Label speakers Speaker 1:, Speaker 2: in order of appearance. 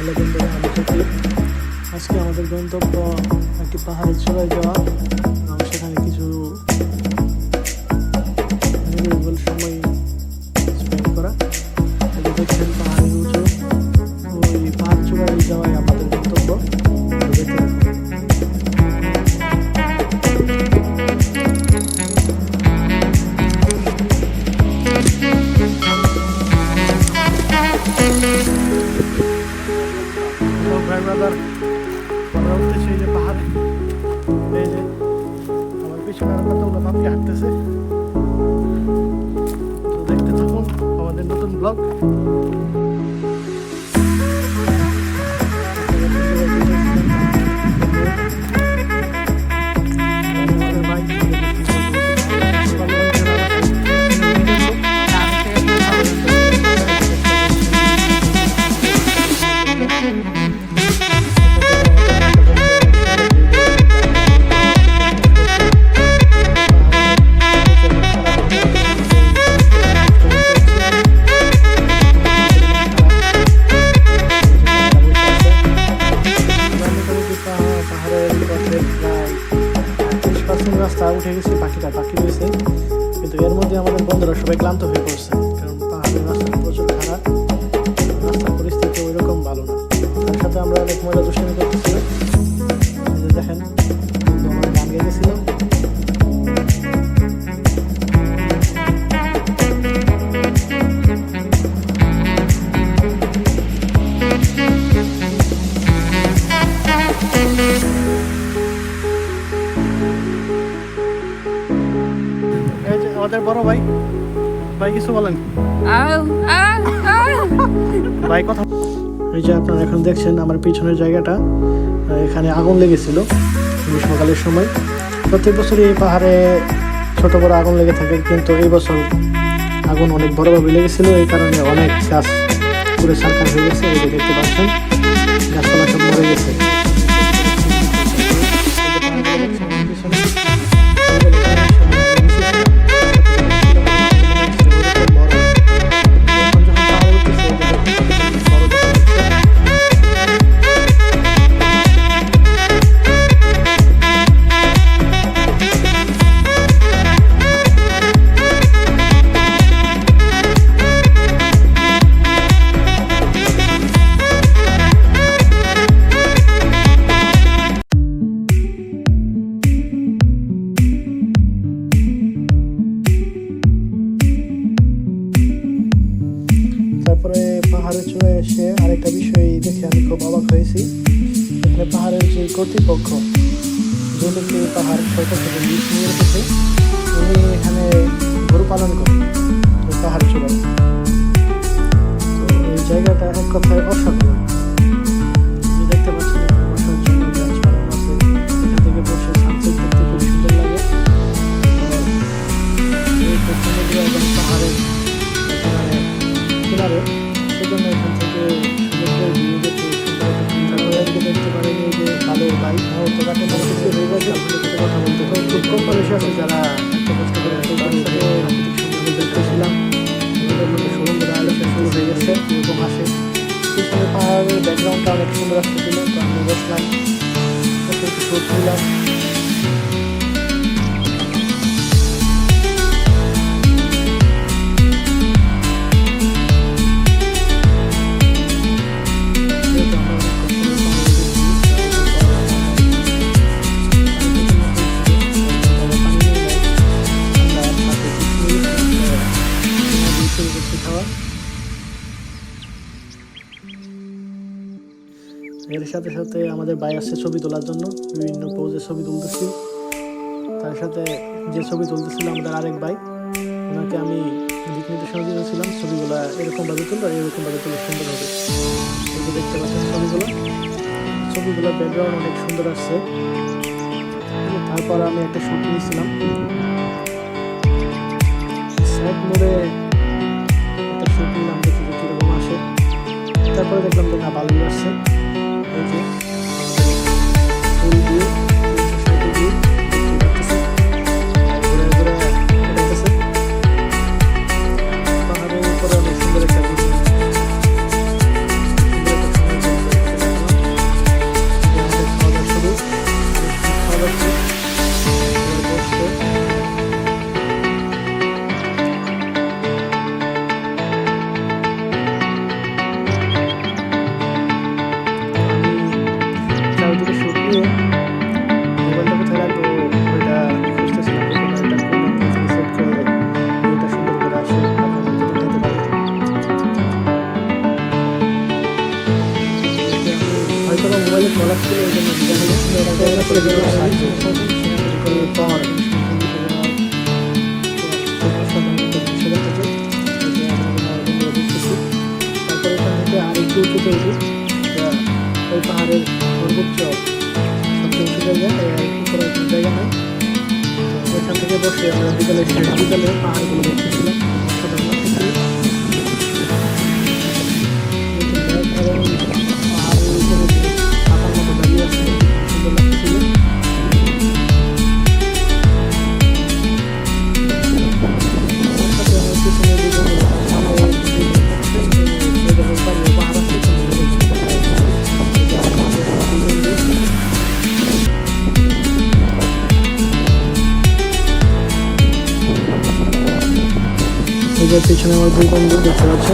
Speaker 1: Hello বন্ধুরা আমি চকি আজকে আমাদের গন্তব্য একটি পাহাড়ের চূড়ায় যাওয়া আর কতগুলো পাখি হাঁটতেছে তো দেখতে থাকুন আমাদের নতুন ব্লগ পাহাড়ের উঠে গেছে পাখিটা পাখি রয়েছে। কিন্তু এর মধ্যে আমাদের বন্ধুরা সবাই ক্লান্ত হয়ে পড়ছে। আমাদের বড় ভাই? ভাই কিছু বলেন. ভাই কথা এই যে আপনারা এখন দেখছেন আমার পিছনের জায়গাটা এখানে আগুন লেগেছিল গ্রীষ্মকালের সময়। প্রত্যেক বছরই এই পাহাড়ে ছোট বড় আগুন লেগে থাকে কিন্তু এই বছর আগুন অনেক বড়ভাবে লেগেছিল এই কারণে অনেক গাছ পুরো সারকার হয়ে গেছে এই দেখতে পাচ্ছেন গাছপালা সব মরে গেছে। খুব অবাক হয়েছি। এখানে পাহাড়ের যে কর্তৃপক্ষ এই পাহাড় সরকার থেকে লিজ নিয়ে রেখেছে উনি এখানে গরু পালন করেন পাহাড় চূড়ায়। এই জায়গাটা এক কথায় অসাধারণ। beberapa bulan, beberapa bulan, beberapa bulan. এর সাথে সাথে আমাদের ভাই আসছে ছবি তোলার জন্য, বিভিন্ন পোজে ছবি তুলতেছি। তার সাথে যে ছবি তুলতেছিল আমাদের আরেক ভাই, ওনাকে আমি দিক নির্দেশনা দিয়েছিলাম ছবিগুলো এরকমভাবে আর এরকমভাবে তুলে সুন্দর হবে। দেখতে পাচ্ছেন ছবিগুলো ছবিগুলোর ব্যাকগ্রাউন্ড অনেক সুন্দর আসছে। তারপর আমি একটা শুট নিয়েছিলাম। একটা শুট নিলাম, দেখি কীরকম আসে। তারপরে দেখলাম যে না, ভালোই আসছে। Okay. একটু উঁচু পেয়েছি ওই পাহাড়ের সর্বোচ্চ সবচেয়ে উঁচু জায়গা করার জায়গা নয় ওইখান থেকে বসে আমরা বিকালে বিকালে পাহাড়গুলো দেখতেছিলাম এই যে পেছনে আমার দুই বন্ধু দেখতে পাচ্ছ